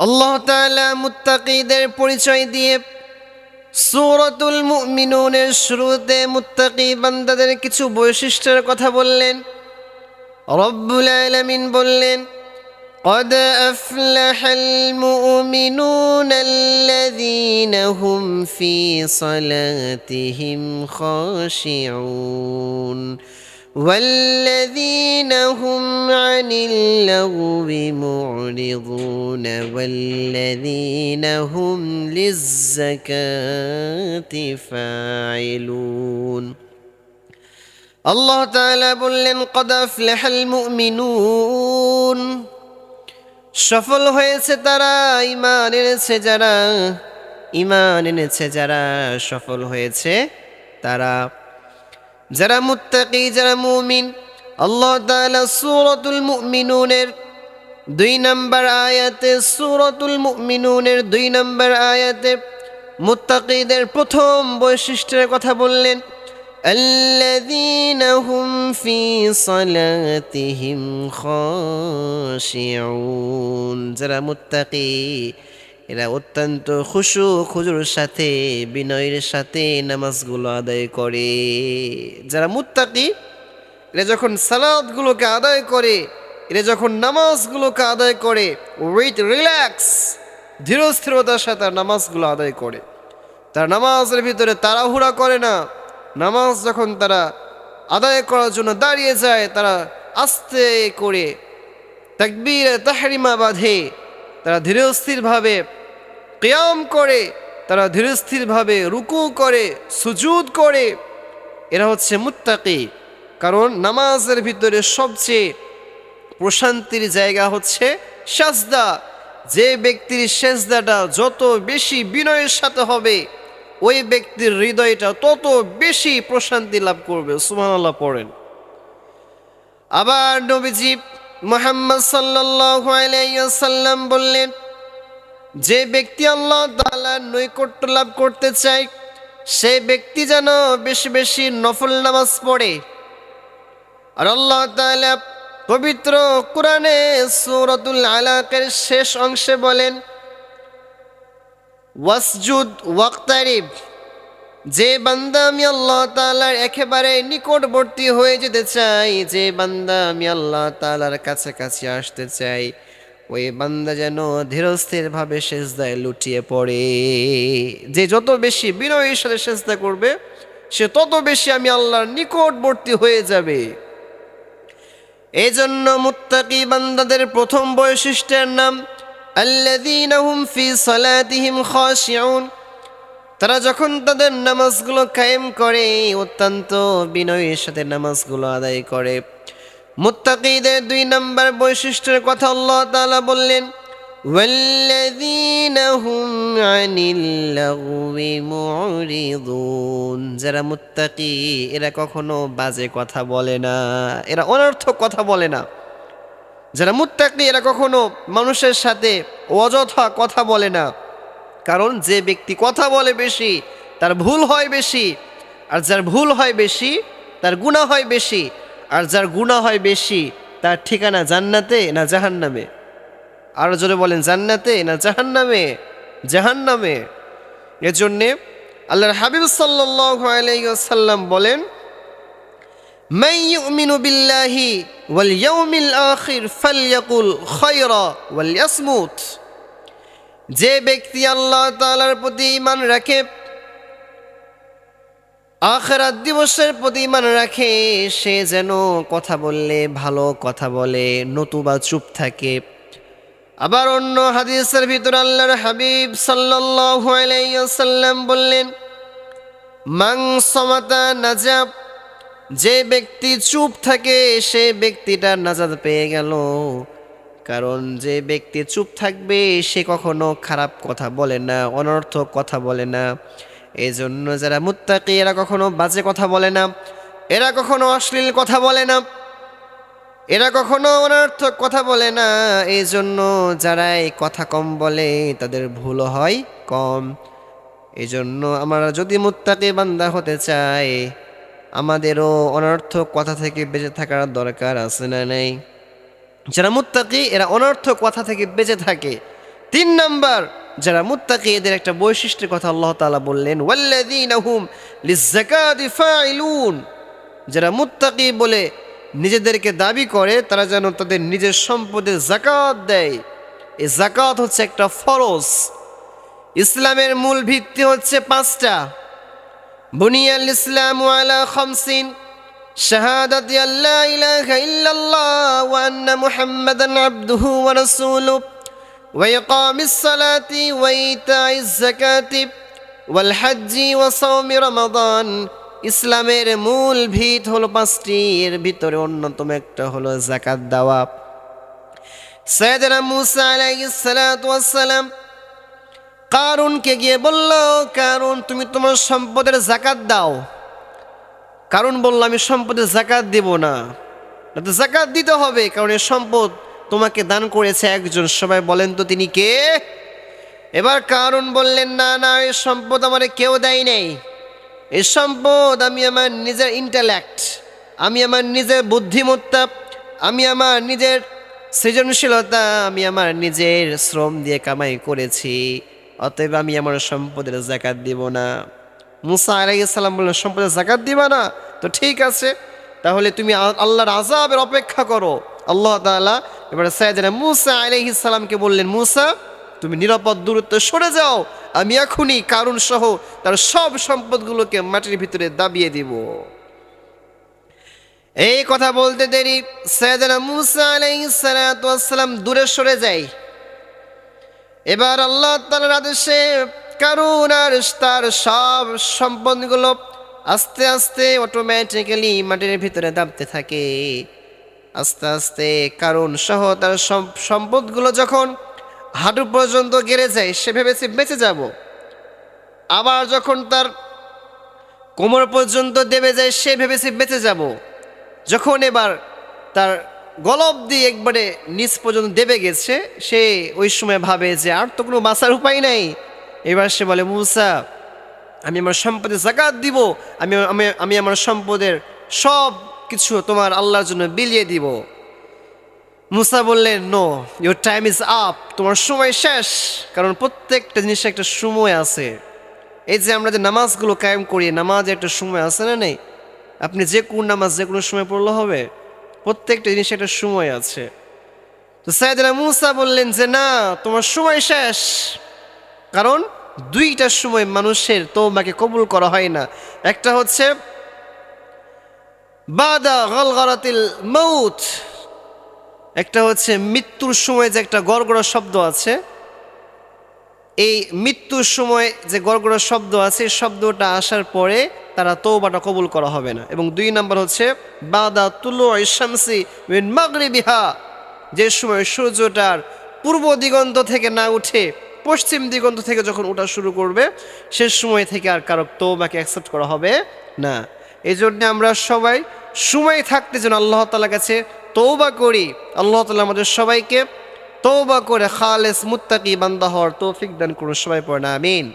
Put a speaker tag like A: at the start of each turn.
A: আল্লাহ তাআলা মুত্তাকিদের পরিচয় দিয়ে সূরাতুল মুমিনুনের শুরুতে মুত্তাকি বান্দাদের কিছু বৈশিষ্ট্যের কথা বললেন রব্বুল আলামিন বললেন قد أفلح المؤمنون الذين هم في صلاتهم خاشعون والذين هم عن اللغو معرضون والذين هم للزكاة فاعلون আল্লাহ তাআলা বললেন কদ আফলাহাল মুমিনুন সফল হয়েছে তারা ইমান এনেছে যারা ইমান এনেছে যারা সফল হয়েছে তারা যারা মুত্তাকি যারা মুমিন আল্লাহ তাআলা সূরাতুল মুমিনুনের দুই নম্বর আয়াতে সূরাতুল মুমিনুনের দুই নম্বর আয়াতে মুত্তাকিদের প্রথম বৈশিষ্ট্যের কথা বললেন الذين هم في صلاتهم خاشعون যারা মুত্তাকি এরা অত্যন্ত খুশু খুজুর সাথে, বিনয়ের সাথে নামাজগুলো আদায় করে। যারা মুত্তাকি, এরা যখন সালাদগুলোকে আদায় করে, এরা যখন নামাজগুলোকে আদায় করে উইথ রিল্যাক্স ধীরস্থিরতার সাথে নামাজগুলো আদায় করে। তার নামাজের ভিতরে তাড়াহুড়া করে না। নামাজ যখন তারা আদায় করার জন্য দাঁড়িয়ে যায়, তারা আস্তে করে তাকবীর, তাহরিমা বাঁধে। তারা ধীরস্থিরভাবে কেয়াম করে, তারা ধীরস্থিরভাবে রুকু করে, সুজুদ করে। এরা হচ্ছে মুত্তাকি, কারণ নামাজের ভিতরে সবচেয়ে প্রশান্তির জায়গা হচ্ছে সাজদা। যে ব্যক্তির সেজদাটা যত বেশি বিনয়ের সাথে হবে, ওই ব্যক্তির হৃদয়টা তত বেশি প্রশান্তি লাভ করবে। সুবহানাল্লাহ পড়েন। আবার নবীজি মোহাম্মদ সাল্লাল্লাহু আলাইহি ওয়াসাল্লাম বললেন যে ব্যক্তি আল্লাহ তাআলার নৈকট্য লাভ করতে চায়, সে ব্যক্তি যেন বেশি বেশি নফল নামাজ পড়ে। আর আল্লাহ তাআলা পবিত্র কোরআনে সূরাতুল আলাকের শেষ অংশে বলেন, ওয়াসজুদ, ওয়াক্তারিব, যে বান্দা আমি আল্লাহ তালার একেবারে নিকটবর্তী হয়ে যেতে চাই, যে বান্দা আমি আল্লাহ তালার কাছাকাছি আসতে চাই ওই বান্দা যেন ধীরস্থিরভাবে সেজদায় লুটিয়ে পড়ে। যে যত বেশি বিনয়ের সাথে সেজদা করবে, সে তত বেশি আমি আল্লাহর নিকটবর্তী হয়ে যাবে। এই জন্য মুত্তাকি বান্দাদের প্রথম বৈশিষ্ট্যের নাম, আল্লাযীনা হুম ফি সালাতিহিম খাশিউন। তারা যখন তাদের নামাজগুলো কায়েম করে, অত্যন্ত বিনয়ের সাথে নামাজগুলো আদায় করে। মুত্তাকিদের দুই নম্বর বৈশিষ্ট্যের কথা আল্লাহ তালা বললেন যারা মুত্তাকি, এরা কখনো বাজে কথা বলে না, এরা অনর্থক কথা বলে না। যারা মুত্তাকি, এরা কখনো মানুষের সাথে অযথা কথা বলে না। কারণ যে ব্যক্তি কথা বলে বেশি, তার ভুল হয় বেশি, আর যার ভুল হয় বেশি, তার গুণা হয় বেশি আর যার গুণা হয় বেশি তার ঠিকানা জান্নাতে না জাহান্নামে আরও জোরে বলেন জান্নাতে না জাহান্নামে জাহান্নামে এজন্যে আল্লাহর হাবিব সাল্লাল্লাহু আলাইহি ওয়াসাল্লাম বলেন من يؤمن بالله واليوم الآخر فليقل خيرا وليصمت যে ব্যক্তি আল্লাহ তাআলার প্রতি ঈমান রাখে আখরাত দিবসের প্রতি ঈমান রাখে, সে যেন কথা বললে, ভালো কথা বলে, নতুবা চুপ থাকে। আবার অন্য হাদিসের ভিতর আল্লাহর হাবিব ওয়াসাল্লাম বললেন মাং সমাতা নাজাব, যে ব্যক্তি চুপ থাকে, সে ব্যক্তিটা নাজাদ পেয়ে গেল। কারণ যে ব্যক্তি চুপ থাকবে, সে কখনো খারাপ কথা বলে না, অনর্থক কথা বলে না। এই জন্য যারা মুত্তাকি, এরা কখনো বাজে কথা বলে না। এরা কখনো অশ্লীল কথা বলে না। এরা কখনো অনার্থক কথা বলে না। এই জন্য যারা এই কথা কম বলে, তাদের ভুল হয় কম। এই জন্য আমরা যদি মুত্তাকি বান্দা হতে চাই, আমাদেরও অনার্থক কথা থেকে বেঁচে থাকার দরকার আছে না নেই? যারা মুত্তাকি, এরা অনার্থক কথা থেকে বেঁচে থাকে। তিন নাম্বার যারা মুত্তাকি, এদের একটা বৈশিষ্ট্যের কথা আল্লাহ তালা বললেন, ওয়াল্লাযীনা হুম লিজ্জাকাতি ফাইলুন যারা মুত্তাকি বলে নিজেদেরকে দাবি করে, তারা যেন তাদের নিজের সম্পদের জাকাত দেয়। এই জাকাত হচ্ছে একটা ফরজ। ইসলামের মূল ভিত্তি হচ্ছে পাঁচটা। বুনিয়াল ইসলাম আলা খামসিন, শাহাদাত আল্লা ইলাহা ইল্লাল্লাহ ওয়া আন্না মুহাম্মাদান আবদুহু ওয়া রাসূলুহু। ওয়া ইতাইজ যাকাতি ওয়াল হজ্জি ওয়া সাওমি ইসলামের মূল ভিত হলো পাঁচটি এর ভিতরে অন্যতম একটা হলো জাকাত দেওয়া। সৈয়দনা মুসা আলাইহিস সালাতু সালাম কারুনকে গিয়ে বলল, কারুন, তুমি তোমার সম্পদের জাকাত দাও। কারণ বলল, আমি সম্পদের জাকাত দেব না। তো জাকাত দিতে হবে, কারণ এই সম্পদ তোমাকে দান করেছে একজন। সবাই বলেন তো তিনি কে? এবার কারণ বললেন, না না এই সম্পদ আমার কেউ দেয় নাই। এই সম্পদ আমি আমার নিজের ইন্টালেক্ট আমি আমার নিজের বুদ্ধিমত্তা, আমি আমার নিজের সৃজনশীলতা, আমি আমার নিজের শ্রম দিয়ে কামাই করেছি। অতএব আমি আমার সম্পদের জাকাত দিব না। মুসা আলাইসাল্লাম বললেন, সম্পদের জাকাত দিবা না? তো ঠিক আছে, তাহলে তুমি আল্লাহর আজাবের অপেক্ষা করো। আল্লাহ তাআলা এবারে সাইয়েদনা মুসা আলাইহিস সালামকে বললেন, মুসা, তুমি নিরাপদ দূরত্ব সরে যাও। আমি এখনই কারণ সহ তার সব সম্পদগুলোকে মাটির ভিতরে দাবিয়ে দিব। এই কথা বলতে দেরি সৈয়দনা মুসা আলাইহিস সালাতু ওয়াস সালাম দূরে সরে যায়। এবার আল্লাহ তালার আদেশে কারণ আর তার সব সম্পদগুলো আস্তে আস্তে অটোমেটিক্যালি মাটির ভিতরে দাবতে থাকে। আস্তে আস্তে কারণ সহ তার সম- সম্পদগুলো যখন হাঁটু পর্যন্ত গেড়ে যায়, সে ভেবেছে, বেঁচে যাব। আবার যখন তার কোমর পর্যন্ত দেবে যায়, সে ভেবেছে, বেঁচে যাব। যখন এবার তার গলব দিয়ে একবারে নিচ পর্যন্ত দেবে গেছে, সে ওই সময় ভাবে যে, আর তো কোনো বাঁচার উপায় নাই। এবার সে বলে, মুসা, আমি আমার সম্পদের জাকাত দিব আমি আমি আমার সম্পদের সব কিছু তোমার আল্লাহর জন্য বিলিয়ে দিব। মুসা বললেন no your time is up তোমার সময় শেষ, কারণ প্রত্যেকটা জিনিসের একটা সময় আছে। এই যে আমরা যে নামাজগুলো কায়েম করি, নামাজে একটা সময় আছে না নেই? আপনি যে কোন নামাজ, যে কোনো সময় পড়লে হবে। প্রত্যেকটা জিনিসের একটা সময় আছে। তো সাইদনা মুসা বললেন যে, না, তোমার সময় শেষ। কারণ দুইটা সময় মানুষের তোমাকে কবুল করা হয় না। একটা হচ্ছে বাদা গলগরাতিল মৌত একটা হচ্ছে মৃত্যুর সময় যে একটা গড়গড়া শব্দ আছে। এই মৃত্যুর সময় যে গড়গড়া শব্দ আছে শব্দটা আসার পরে তারা তৌবাটা কবুল করা হবে না। এবং দুই নম্বর হচ্ছে, বাদা তুলো ইসামসি মিন মাগরিবিহা। যে সময় সূর্যটার পূর্ব দিগন্ত থেকে না উঠে পশ্চিম দিগন্ত থেকে যখন ওঠা শুরু করবে, সে সময় থেকে আর কারও তৌবাকে অ্যাকসেপ্ট করা হবে না। এই জন্য আমরা সবাই সময় থাকতে যেন আল্লাহ তালার কাছে তৌবা করি। আল্লাহ তালা আমাদের সবাইকে তৌবা করে খালেস মুত্তাকি বান্দা হওয়ার তৌফিক দান করুন, সবাই পড়ে না আমিন।